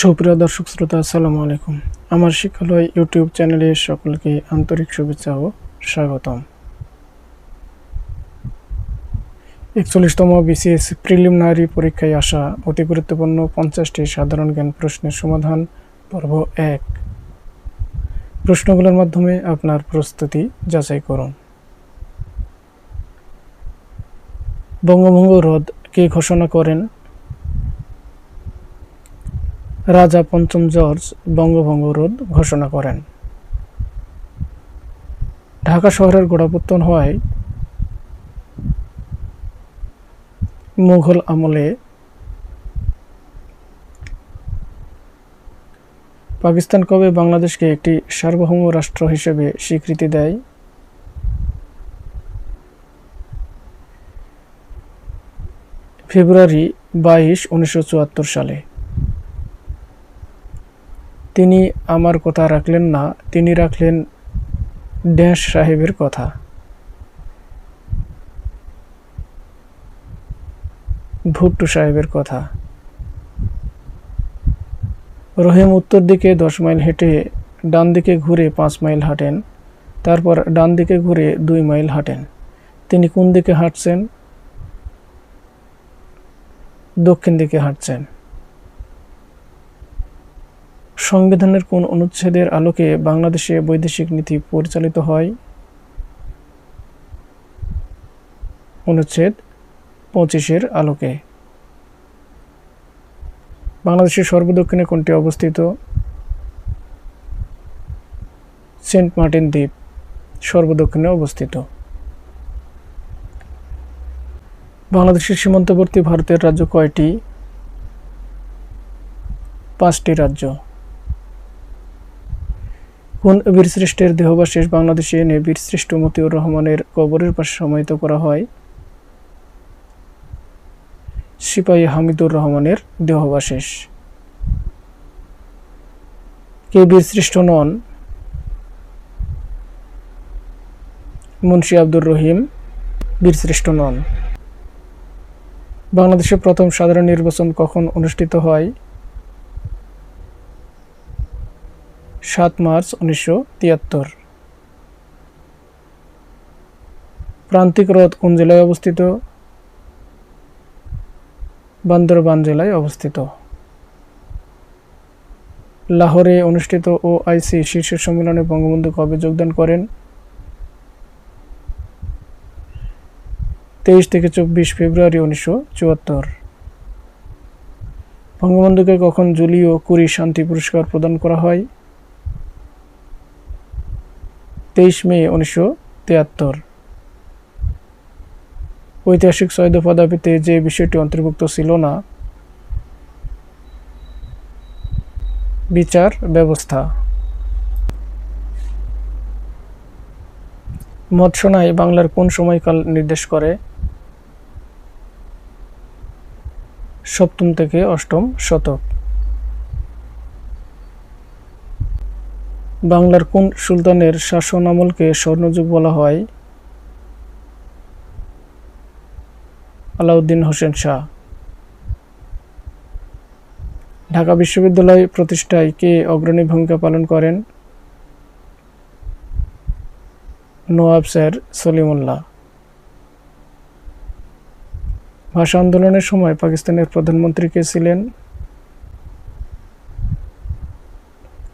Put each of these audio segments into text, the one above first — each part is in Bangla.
সুপ্রিয় দর্শক শ্রোতা, আসসালামু আলাইকুম। আমার শিক্ষালয় ইউটিউব চ্যানেলে সকলকে আন্তরিক শুভেচ্ছা ও স্বাগতম। একচল্লিশতম বিসিএস প্রিলিমিনারি পরীক্ষায় আসা অতি গুরুত্বপূর্ণ পঞ্চাশটি সাধারণ জ্ঞান প্রশ্নের সমাধান, পর্ব এক। প্রশ্নগুলোর মাধ্যমে আপনার প্রস্তুতি যাচাই করুন। বঙ্গভঙ্গ রোধ কে ঘোষণা করেন? রাজা পঞ্চম জর্জ বঙ্গভঙ্গ রোধ ঘোষণা করেন। ঢাকা শহরের গোড়াপত্তন হওয়ায় মুঘল আমলে পাকিস্তান কবে বাংলাদেশকে একটি সার্বভৌম রাষ্ট্র হিসেবে স্বীকৃতি দেয়? ফেব্রুয়ারি বাইশ, উনিশশো সালে। তিনি আমার কথা রাখলেন না, তিনি রাখলেন ড্যাশ সাহেবের কথা। ভুট্টু সাহেবের কথা। রহিম উত্তর দিকে দশ মাইল হেঁটে ডান দিকে ঘুরে পাঁচ মাইল হাঁটেন, তারপর ডান দিকে ঘুরে দুই মাইল হাঁটেন। তিনি কোন দিকে হাঁটছেন? দক্ষিণ দিকে হাঁটছেন। সংবিধানের কোন অনুচ্ছেদের আলোকে বাংলাদেশে বৈদেশিক নীতি পরিচালিত হয়? অনুচ্ছেদ পঁচিশের আলোকে। বাংলাদেশের সর্বদক্ষিণে কোনটি অবস্থিত? সেন্ট মার্টিন দ্বীপ সর্বদক্ষিণে অবস্থিত। বাংলাদেশের সীমান্তবর্তী ভারতের রাজ্য কয়টি? পাঁচটি রাজ্য। কোন বীরশ্রেষ্ঠের দেহবাশেষ বাংলাদেশে এনে বীরশ্রেষ্ঠ মতিউর রহমানের কবরের পাশে সমাহিত করা হয়? সিপাহী হামিদুর রহমানের দেহবাশেষ কে বীরশ্রেষ্ঠ নন? মুন্সি আব্দুর রহিম বীরশ্রেষ্ঠ নন। বাংলাদেশে প্রথম সাধারণ নির্বাচন কখন অনুষ্ঠিত হয়? সাত মার্চ উনিশশো তিয়াত্তর। প্রান্তিক হ্রদ কোন জেলায় অবস্থিত? বান্দরবান জেলায় অবস্থিত। লাহোরে অনুষ্ঠিত ও আইসি শীর্ষ সম্মেলনে বঙ্গবন্ধু কবে যোগদান করেন? তেইশ থেকে চব্বিশ ফেব্রুয়ারি উনিশশো চুয়াত্তর। বঙ্গবন্ধুকে কখন জুলিও কুরি শান্তি পুরস্কার প্রদান করা হয়? তেইশ মে উনিশশো তিয়াত্তর। ঐতিহাসিক সৈয়দ পদাবিতে যে বিষয়টি অন্তর্ভুক্ত ছিল না, বিচার ব্যবস্থা। মৎস্যনায় বাংলার কোন সময়কাল নির্দেশ করে? সপ্তম থেকে অষ্টম শতক। বাংলার কোন সুলতানের শাসন আমলকে স্বর্ণযুগ বলা হয়? আলাউদ্দিন হোসেন শাহ। ঢাকা বিশ্ববিদ্যালয় প্রতিষ্ঠায় কে অগ্রণী ভূমিকা পালন করেন? নওয়াব স্যার সলিমুল্লাহ। ভাষা আন্দোলনের সময় পাকিস্তানের প্রধানমন্ত্রী কে ছিলেন?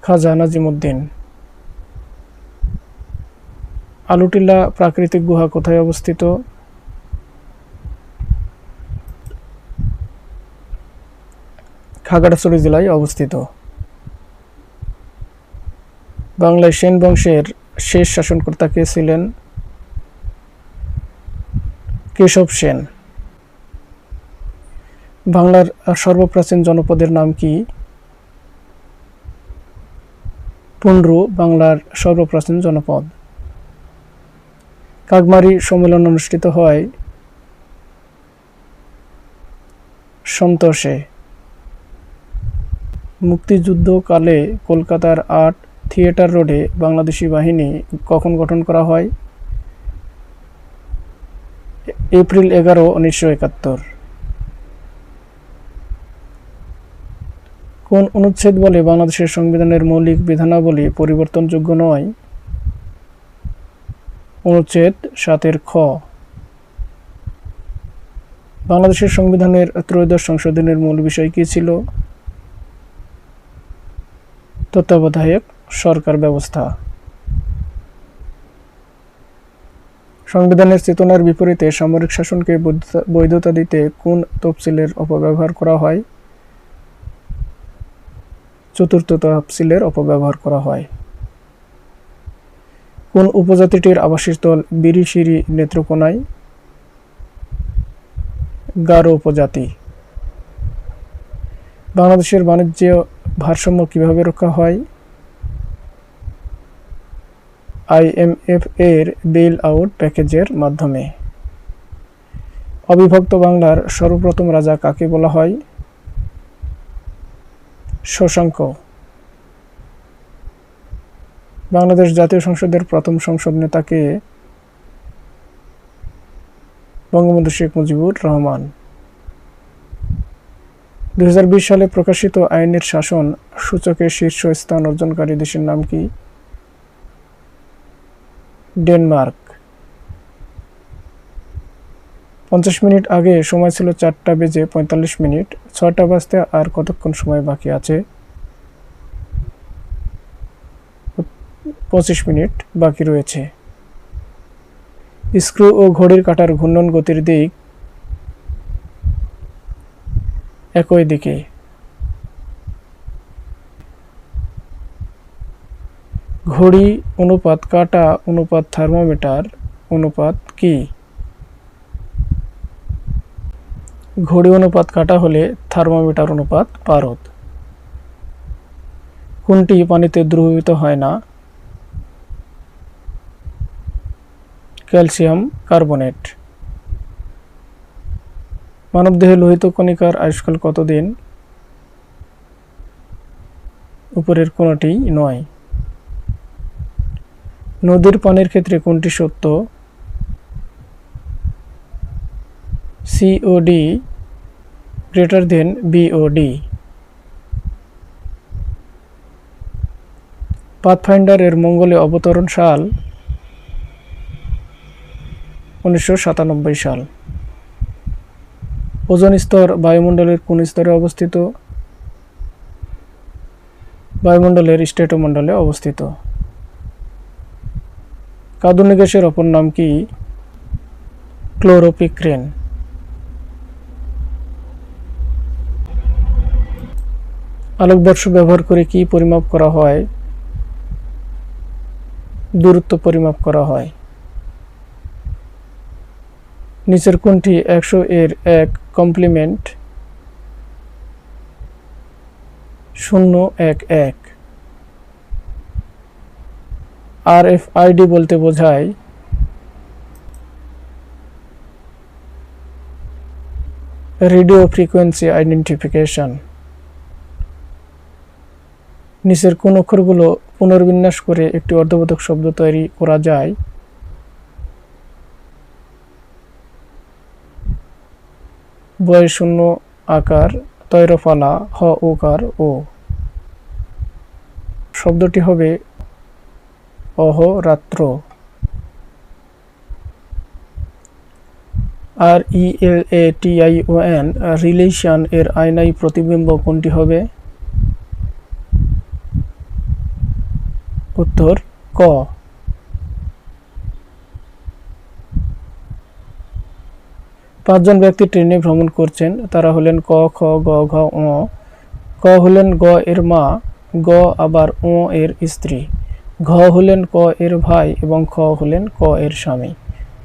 খাজা নাজিমুদ্দিন। আলুটিল্লা প্রাকৃতিক গুহা কোথায় অবস্থিত? খাগড়াছড়ি জেলায় অবস্থিত। বাংলায় সেন বংশের শেষ শাসনকর্তা কে ছিলেন? কেশব সেন। বাংলার সর্বপ্রাচীন জনপদের নাম কি? পুন্ড্রু বাংলার সর্বপ্রাচীন জনপদ। কাকমারি সম্মেলন অনুষ্ঠিত হয় সন্তোষে। মুক্তিযুদ্ধকালে কলকাতার আট থিয়েটার রোডে বাংলাদেশি বাহিনী কখন গঠন করা হয়? এপ্রিল এগারো, উনিশশো একাত্তর। কোন অনুচ্ছেদ বলে বাংলাদেশের সংবিধানের মৌলিক বিধানাবলী পরিবর্তনযোগ্য নয়? অনুচ্ছেদ সাতের খ। বাংলাদেশের সংবিধানের ত্রয়োদশ সংশোধনের মূল বিষয় কী ছিল? তত্ত্বাবধায়ক সরকার ব্যবস্থা। সংবিধানের চেতনার বিপরীতে সামরিক শাসনকে বৈধতা- দিতে কোন তফসিলের অপব্যবহার করা হয়? চতুর্থ তফসিলের অপব্যবহার করা হয়। কোন উপজাতিটির আবাসস্থল বিরিশিরি নেত্রকোনায়? গারো উপজাতি। বাংলাদেশের বাণিজ্য ভারসাম্য কীভাবে রক্ষা হয়? আইএমএফ এর বেল আউট প্যাকেজের মাধ্যমে। অবিভক্ত বাংলার সর্বপ্রথম রাজা কাকে বলা হয়? শশাঙ্ক। বাংলাদেশ জাতীয় সংসদের প্রথম সংসদ নেতাকে বঙ্গবন্ধু শেখ মুজিবুর রহমান। দু হাজার বিশ সালে প্রকাশিত আইনের শাসন সূচকে শীর্ষ স্থান অর্জনকারী দেশের নাম কি? ডেনমার্ক। পঞ্চাশ মিনিট আগে সময় ছিল চারটা বেজে পঁয়তাল্লিশ মিনিট। ছয়টা বাজতে আর কতক্ষণ সময় বাকি আছে? পঁচিশ মিনিট বাকি রয়েছে। স্ক্রু ও ঘড়ির কাঁটার ঘূর্ণন গতির দিক একই দিকে। ঘড়ি অনুপাত কাঁটা, অনুপাত থার্মোমিটার, অনুপাত কি? ঘড়ি অনুপাত কাটা হলে থার্মোমিটার অনুপাত পারদ কোনটি পানিতে দ্রবীভূত হয় না? Calcium carbonate. মানবদেহে লোহিত কণিকার আয়ুষ্কাল কতদিন? উপরের কোনটি নয়। নদীর পানির ক্ষেত্রে কোনটি সত্য? সিওডি গ্রেটার দেন বিওডি পাথফাইন্ডারের মঙ্গলে অবতরণ সাল উনিশশো সাতানব্বই সাল। ওজন স্তর বায়ুমণ্ডলের কোন স্তরে অবস্থিত? বায়ুমণ্ডলের স্টেটোমণ্ডলে অবস্থিত। কাঁদুনি গ্যাসের অপর নাম কি? ক্লোরোপিক্রেন। আলোকবর্ষ ব্যবহার করে কি পরিমাপ করা হয়? দূরত্ব পরিমাপ করা হয়। নিচের কোনটি একশো এর এক কমপ্লিমেন্ট শূন্য এক এক। আর এফ আইডি বলতে বোঝায় রেডিও ফ্রিকোয়েন্সি আইডেন্টিফিকেশন। নিচের কোন অক্ষরগুলো পুনর্বিন্যাস করে একটি অর্ধবোধক শব্দ তৈরি করা যায়। বয় শূন্য আকার, তৈরফালা, হ ওকার, ও। শব্দটি হবে অহরাত্র। আর ই এল এ টি আই ও রিলেশন এর আয়নাই প্রতিবিম্ব কোনটি হবে? উত্তর ক। পাঁচজন ব্যক্তি ট্রেনে ভ্রমণ করছেন। তারা হলেন ক, খ, গ, ঘ, ঙ। ক হলেন গ এর মা, গ আবার ও এর স্ত্রী। ঘ হলেন ক এর ভাই এবং খ হলেন ক এর স্বামী।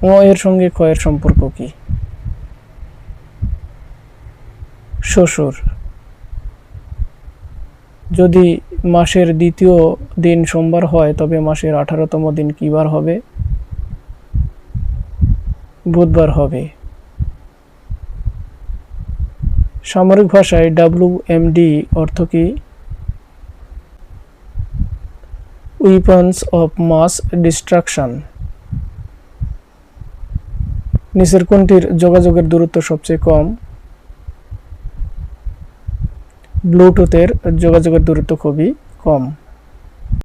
ও এর সঙ্গে ক এর সম্পর্ক কি? শ্বশুর। যদি মাসের দ্বিতীয় দিন সোমবার হয়, তবে মাসের আঠারোতম দিন কী বার হবে? বুধবার হবে। সামরিক ভাষায় ডাব্লিউ এমডি অর্থ কি? উইপন্স অফ মাস ডিস্ট্রাকশন নিচের কোনটির যোগাযোগের দূরত্ব সবচেয়ে কম? ব্লুটুথের যোগাযোগের দূরত্ব খুবই কম।